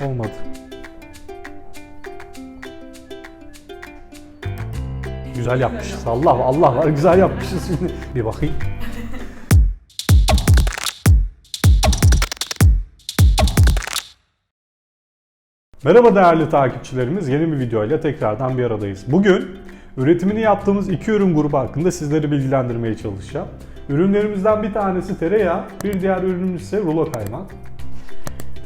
Olmadı. Güzel yapmışız. Allah Allah var güzel yapmışız şimdi. Bir bakayım. Merhaba değerli takipçilerimiz. Yeni bir video ile tekrardan bir aradayız. Bugün üretimini yaptığımız iki ürün grubu hakkında sizleri bilgilendirmeye çalışacağım. Ürünlerimizden bir tanesi tereyağı, bir diğer ürünümüz ise rulo kaymak.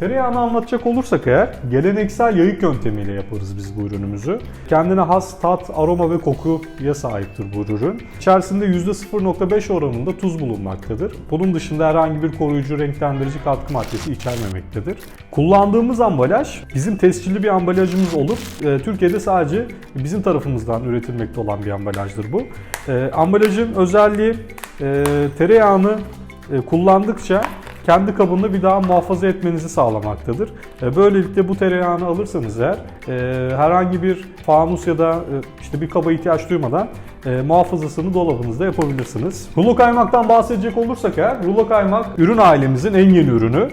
Tereyağını anlatacak olursak eğer geleneksel yayık yöntemiyle yaparız biz bu ürünümüzü. Kendine has tat, aroma ve kokuya sahiptir bu ürün. İçerisinde %0.5 oranında tuz bulunmaktadır. Bunun dışında herhangi bir koruyucu, renklendirici katkı maddesi içermemektedir. Kullandığımız ambalaj bizim tescilli bir ambalajımız olup e, Türkiye'de sadece bizim tarafımızdan üretilmekte olan bir ambalajdır bu. E, ambalajın özelliği e, tereyağını e, kullandıkça kendi kabında bir daha muhafaza etmenizi sağlamaktadır. E, Böylelikle bu tereyağını alırsanız eğer e, herhangi bir fanus ya da e, işte bir kaba ihtiyaç duymadan muhafazasını dolabınızda yapabilirsiniz. Rulo kaymaktan bahsedecek olursak eğer rulo kaymak ürün ailemizin en yeni ürünü.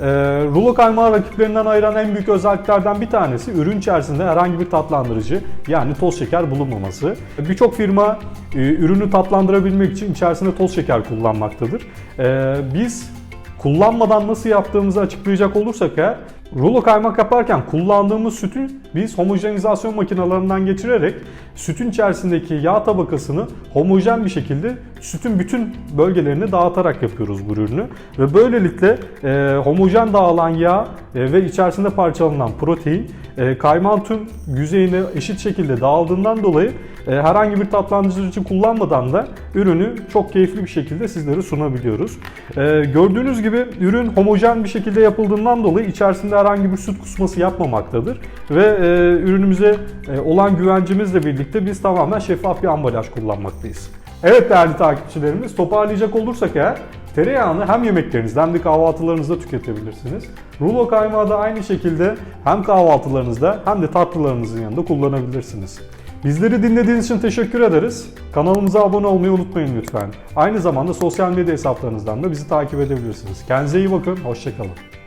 E, rulo kaymağı rakiplerinden ayıran en büyük özelliklerden bir tanesi ürün içerisinde herhangi bir tatlandırıcı yani toz şeker bulunmaması. Birçok firma e, ürünü tatlandırabilmek için içerisinde toz şeker kullanmaktadır. E, biz kullanmadan nasıl yaptığımızı açıklayacak olursak eğer rulo kaymak yaparken kullandığımız sütü biz homojenizasyon makinalarından geçirerek sütün içerisindeki yağ tabakasını homojen bir şekilde sütün bütün bölgelerine dağıtarak yapıyoruz bu ürünü. Ve böylelikle e, homojen dağılan yağ e, ve içerisinde parçalanan protein e, kaymağın tüm yüzeyine eşit şekilde dağıldığından dolayı e, herhangi bir tatlandırıcı kullanmadan da ürünü çok keyifli bir şekilde sizlere sunabiliyoruz. E, gördüğünüz gibi ürün homojen bir şekilde yapıldığından dolayı içerisinde herhangi bir süt kusması yapmamaktadır. Ve e, ürünümüze e, olan güvencimizle birlikte biz tamamen şeffaf bir ambalaj kullanmaktayız. Evet değerli takipçilerimiz toparlayacak olursak eğer tereyağını hem yemeklerinizde hem de kahvaltılarınızda tüketebilirsiniz. Rulo kaymağı da aynı şekilde hem kahvaltılarınızda hem de tatlılarınızın yanında kullanabilirsiniz. Bizleri dinlediğiniz için teşekkür ederiz. Kanalımıza abone olmayı unutmayın lütfen. Aynı zamanda sosyal medya hesaplarınızdan da bizi takip edebilirsiniz. Kendinize iyi bakın, hoşçakalın.